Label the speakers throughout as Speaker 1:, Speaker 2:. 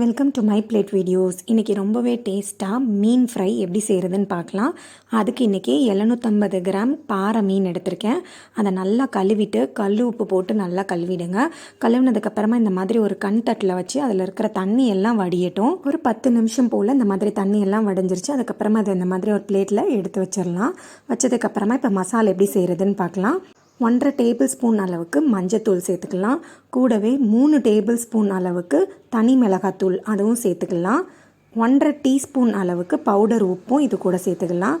Speaker 1: Welcome to my plate videos இன்றைக்கி ரொம்பவே டேஸ்ட்டாக மீன் ஃப்ரை எப்படி செய்கிறதுன்னு பார்க்கலாம். அதுக்கு இன்றைக்கி எழுநூற்றம்பது கிராம் பாறை மீன் எடுத்திருக்கேன். அதை நல்லா கழுவிட்டு கல் உப்பு போட்டு நல்லா கழுவிடுங்க. கழுவினதுக்கப்புறமா இந்த மாதிரி ஒரு கண் தட்டில் வச்சு அதில் இருக்கிற தண்ணி எல்லாம் வடியட்டும். ஒரு பத்து நிமிஷம் போல் இந்த மாதிரி தண்ணி எல்லாம் வடிஞ்சிருச்சு. அதுக்கப்புறமா அதை இந்த மாதிரி ஒரு பிளேட்டில் எடுத்து வச்சிடலாம். வச்சதுக்கப்புறமா இப்போ மசாலா எப்படி செய்கிறதுன்னு பார்க்கலாம். ஒன்றரை டேபிள் ஸ்பூன் அளவுக்கு மஞ்சத்தூள் சேர்த்துக்கலாம். கூடவே மூணு டேபிள் ஸ்பூன் அளவுக்கு தனி மிளகாத்தூள் அதுவும் சேர்த்துக்கலாம். ஒன்றரை டீஸ்பூன் அளவுக்கு பவுடர் உப்பும் இது கூட சேர்த்துக்கலாம்.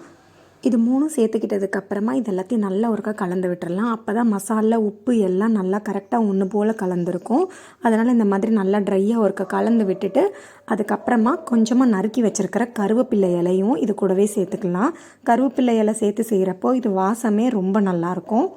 Speaker 1: இது மூணும் சேர்த்துக்கிட்டதுக்கு அப்புறமா இது எல்லாத்தையும் நல்லா ஒருக்கா கலந்து விட்டுறலாம். அப்போ தான் மசாலா உப்பு எல்லாம் நல்லா கரெக்டாக ஒன்று போல் கலந்துருக்கும். அதனால் இந்த மாதிரி நல்லா ட்ரையாக ஒருக்கா கலந்து விட்டுட்டு அதுக்கப்புறமா கொஞ்சமாக நறுக்கி வச்சுருக்கிற கருவேப்பிள்ளை இலையும் இது கூடவே சேர்த்துக்கலாம். கருவேப்பிள்ளை இலை சேர்த்து செய்கிறப்போ இது வாசமே ரொம்ப நல்லாயிருக்கும்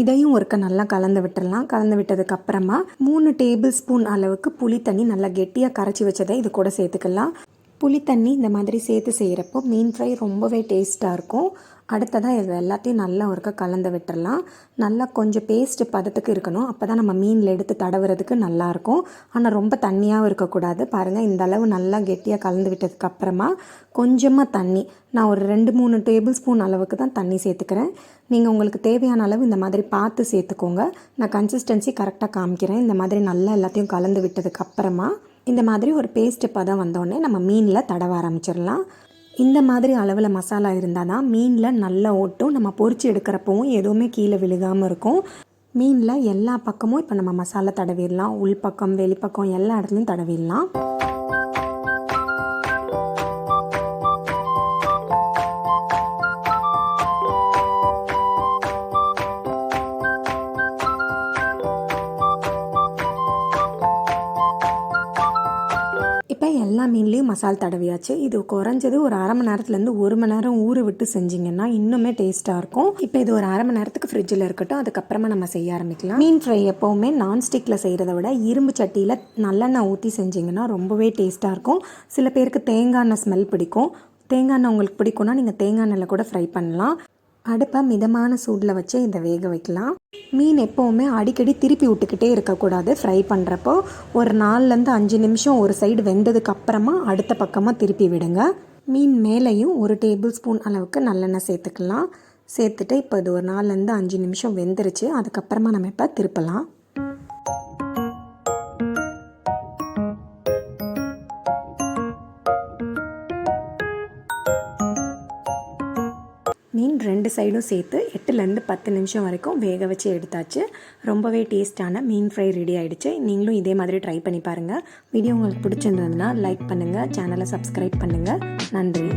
Speaker 1: இதையும் ஒருக்க நல்லா கலந்து விட்டுடலாம் கலந்து விட்டதுக்கு அப்புறமா மூணு டேபிள் ஸ்பூன் அளவுக்கு புளி தண்ணி நல்லா கெட்டியாக கரைச்சி வச்சதை இது கூட சேர்த்துக்கலாம். புளி தண்ணி இந்த மாதிரி சேர்த்து செய்கிறப்போ மீன் ஃப்ரை ரொம்பவே டேஸ்ட்டாக இருக்கும். அடுத்ததாக இது எல்லாத்தையும் நல்லா ஒருக்க கலந்து விட்டுறலாம். நல்லா கொஞ்சம் பேஸ்ட்டு பதத்துக்கு இருக்கணும். அப்போ தான் நம்ம மீனில் எடுத்து தடவுறதுக்கு நல்லாயிருக்கும் ஆனால் ரொம்ப தண்ணியாகவும் இருக்கக்கூடாது. பாருங்கள் இந்த அளவு நல்லா கெட்டியாக கலந்து விட்டதுக்கப்புறமா கொஞ்சமாக தண்ணி. நான் ஒரு ரெண்டு மூணு டேபிள் ஸ்பூன் அளவுக்கு தான் தண்ணி சேர்த்துக்கிறேன். நீங்கள் உங்களுக்கு தேவையான அளவு இந்த மாதிரி பார்த்து சேர்த்துக்கோங்க. நான் கன்சிஸ்டன்சி கரெக்டாக காமிக்கிறேன். இந்த மாதிரி நல்லா எல்லாத்தையும் கலந்து விட்டதுக்கப்புறமா இந்த மாதிரி ஒரு பேஸ்ட்டு பதம் வந்தோடனே நம்ம மீனில் தடவ ஆரம்பிச்சிடலாம். இந்த மாதிரி அளவில் மசாலா இருந்தால் தான் மீனில் நல்லா ஓட்டும் நம்ம பொறிச்சு எடுக்கிறப்பவும் எதுவுமே கீழே விழுகாமல் இருக்கும். மீனில் எல்லா பக்கமும் இப்போ நம்ம மசாலா தடவிடலாம். உள் பக்கம் வெளிப்பக்கம் எல்லா இடத்துலையும் தடவிடலாம். எல்லா மீன்லேயும் மசால் தடவியாச்சு. இது குறைஞ்சது ஒரு அரை மணி நேரத்துலேருந்து ஒரு மணி நேரம் ஊற விட்டு செஞ்சிங்கன்னா இன்னுமே டேஸ்ட்டாக இருக்கும். இப்போ இது ஒரு அரை மணி நேரத்துக்கு ஃப்ரிட்ஜில் இருக்கட்டும் அதுக்கப்புறமா நம்ம செய்ய ஆரம்பிக்கலாம். மீன் ஃப்ரை எப்போவுமே நான்ஸ்டிக்கில் செய்கிறத விட இரும்பு சட்டியில் நல்லெண்ணெய் ஊற்றி செஞ்சிங்கன்னா ரொம்பவே டேஸ்ட்டாக இருக்கும். சில பேருக்கு தேங்காய் எண்ணெய் ஸ்மெல் பிடிக்கும். தேங்காய் எண்ணெய் உங்களுக்கு பிடிக்கும்னா நீங்கள் தேங்காய் எண்ணெயில் கூட ஃப்ரை பண்ணலாம். அடுப்பை மிதமான சூடில் வச்சு இதை வேக வைக்கலாம். மீன் எப்போவுமே அடிக்கடி திருப்பி விட்டுக்கிட்டே இருக்கக்கூடாது. ஃப்ரை பண்ணுறப்போ ஒரு நாலுலேருந்து அஞ்சு நிமிஷம் ஒரு சைடு வெந்ததுக்கு அப்புறமா அடுத்த பக்கமாக திருப்பி விடுங்க. மீன் மேலேயும் ஒரு டேபிள் ஸ்பூன் அளவுக்கு நல்லெண்ணெய் சேர்த்துக்கலாம். சேர்த்துட்டு இப்போ இது ஒரு நாலுலேருந்து அஞ்சு நிமிஷம் வெந்துருச்சு. அதுக்கப்புறமா நம்ம இப்போ திருப்பலாம். ரெண்டு சைடும் சேர்த்து எட்டுலேருந்து பத்து நிமிஷம் வரைக்கும் வேக வச்சு எடுத்தாச்சு. ரொம்பவே டேஸ்ட்டான மீன் ஃப்ரை ரெடி ஆகிடுச்சு நீங்களும் இதே மாதிரி ட்ரை பண்ணி பாருங்கள் வீடியோ உங்களுக்கு பிடிச்சிருந்ததுன்னா லைக் பண்ணுங்கள் சேனலை சப்ஸ்கிரைப் பண்ணுங்கள் நன்றி.